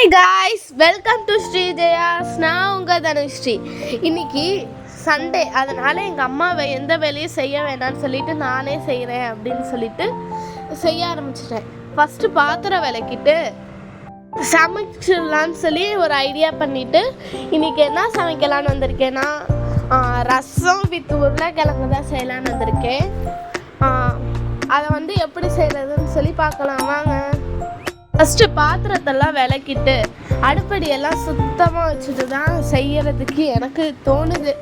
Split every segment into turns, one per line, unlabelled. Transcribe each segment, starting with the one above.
Hey guys welcome to Sri Jayas நான் உங்கள் தனுஸ்ரீ. இன்னைக்கு சண்டே அதனால் எங்கள் அம்மாவை எந்த வேலையும் செய்ய வேணாம்னு சொல்லிட்டு நானே செய்கிறேன் அப்படின்னு சொல்லிட்டு செய்ய ஆரம்பிச்சிட்டேன். ஃபஸ்ட்டு பாத்திரம் விளக்கிட்டு சமைச்சிடலான்னு சொல்லி ஒரு ஐடியா பண்ணிவிட்டு இன்றைக்கி என்ன சமைக்கலான்னு வந்திருக்கேன்னா ரசம் வித் உருளைக்கிழங்கு தான் செய்யலான்னு வந்திருக்கேன். அதை வந்து எப்படி செய்கிறதுன்னு சொல்லி பார்க்கலாம். வாங்க. ஃபஸ்ட்டு பாத்திரத்தெல்லாம் விளக்கிட்டு அடுப்படியெல்லாம் சுத்தமாக வச்சுட்டு தான் செய்யறதுக்கு எனக்கு தோணுது.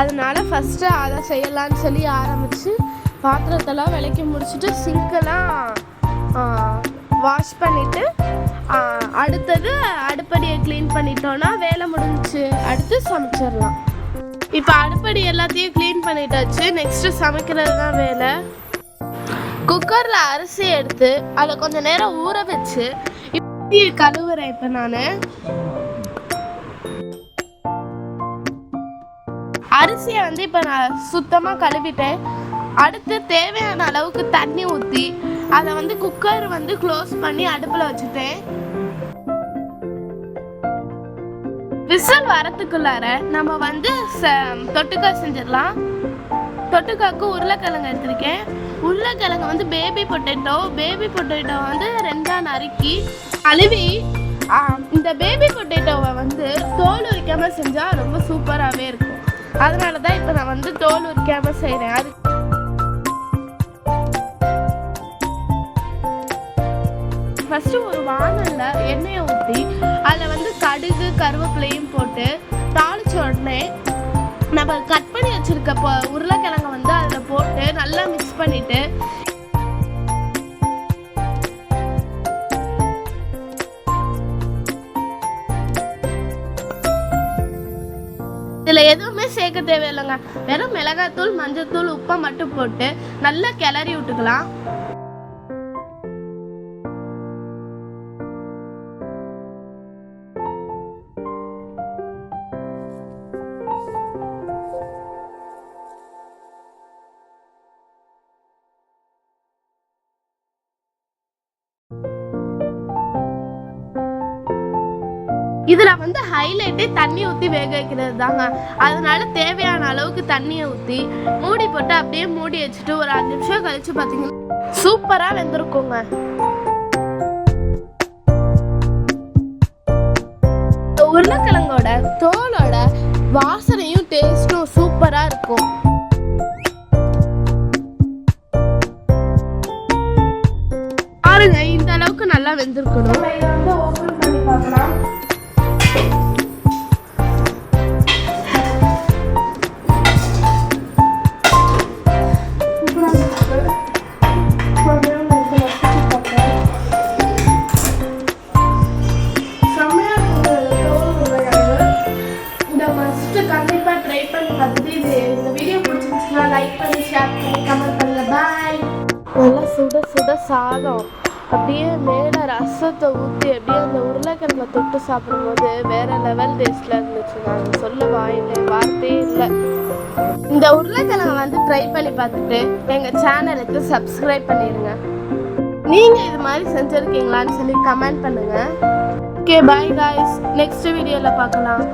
அதனால் ஃபஸ்ட்டு அதை செய்யலான்னு சொல்லி ஆரம்பித்து பாத்திரத்தெல்லாம் விளக்கி முடிச்சுட்டு சிங்கெல்லாம் வாஷ் பண்ணிவிட்டு அடுத்தது அடுப்படியை க்ளீன் பண்ணிட்டோன்னா வேலை முடிஞ்சிச்சு. அடுத்து சமைச்சிடலாம். இப்போ அடுப்படி எல்லாத்தையும் க்ளீன் பண்ணிட்டாச்சு. நெக்ஸ்ட்டு சமைக்கிறது தான் வேலை. குக்கரில் அரிசி எடுத்து அதை கொஞ்ச நேரம் ஊற வச்சு இப்படி கழுவுறேன் இப்போ நான். அரிசியை வந்து இப்போ நான் சுத்தமாக கழுவிட்டேன். அடுத்து தேவையான அளவுக்கு தண்ணி ஊற்றி அதை வந்து குக்கர் வந்து க்ளோஸ் பண்ணி அடுப்பில் வச்சுட்டேன். விசில் வரத்துக்குள்ளார நம்ம வந்து ச- தொட்டுக்கா செஞ்சிடலாம். தொட்டுக்காக்கு உருளைக்கிழங்கு எடுத்திருக்கேன். உருளைக்கிழங்கு வந்து பேபி பொட்டேட்டோ பேபி பொட்டேட்டோ வந்து ரெண்டா நறுக்கி அழுவி இந்த பேபி பொட்டேட்டோவை வந்து தோல் உரிக்காமல் செஞ்சால் ரொம்ப சூப்பராகவே இருக்கும். அதனால தான் இப்போ நான் வந்து தோல் உரிக்காமல் செய்கிறேன் அது ஃபஸ்ட்டு ஒரு வானலில் எண்ணெயை ஊற்றி அதில் வந்து கடுகு கருவேப்பிலையும் போட்டு தாளிச்ச உடனே நம்ம கட் பண்ணி வச்சிருக்க இப்போ உருளைக்கிழங்க வந்து அதில் போட்டு நல்லா மிக்ஸ் பண்ணிட்டு இதில் எதுவுமே சேர்க்க தேவையில்லைங்க. வெறும் மிளகாத்தூள் மஞ்சத்தூள் உப்பை மட்டும் போட்டு நல்லா கிளறி விட்டுக்கலாம். இதுல வந்து ஹைலைட்டே தண்ணி ஊத்தி வேக வைக்கிறது தாங்க அதனால தேவையான அளவுக்கு தண்ணியை ஊத்தி மூடி போட்டு அப்படியே மூடி வச்சுட்டு ஒரு அஞ்சு நிமிஷம் கழிச்சு பாத்தீங்கன்னா சூப்பரா வெந்திருக்குங்க. உருளைக்கிழங்கோட தோலோட வாசனையும் டேஸ்டும் சூப்பரா இருக்கும். பாருங்க நல்லா வெந்திருக்கணும். நல்லா சுட சுட சாதம். அப்படியே மேலே ரசத்தை ஊற்றி அப்படியே அந்த உருளைக்கிழங்கை தொட்டு சாப்பிடும்போது வேற லெவல் டேஸ்ட்ல இருந்துச்சு. நான் சொல்ல வாயில்லை வார்த்தையே இல்லை. இந்த உருளைக்கிழங்கை வந்து ட்ரை பண்ணி பார்த்துட்டு எங்கள் சேனலுக்கு சப்ஸ்கிரைப் பண்ணிடுங்க நீங்கள் இது மாதிரி செஞ்சுருக்கீங்களான்னு சொல்லி கமெண்ட் பண்ணுங்க. ஓகே பாய் காய்ஸ் நெக்ஸ்ட் வீடியோவில் பார்க்கலாம்.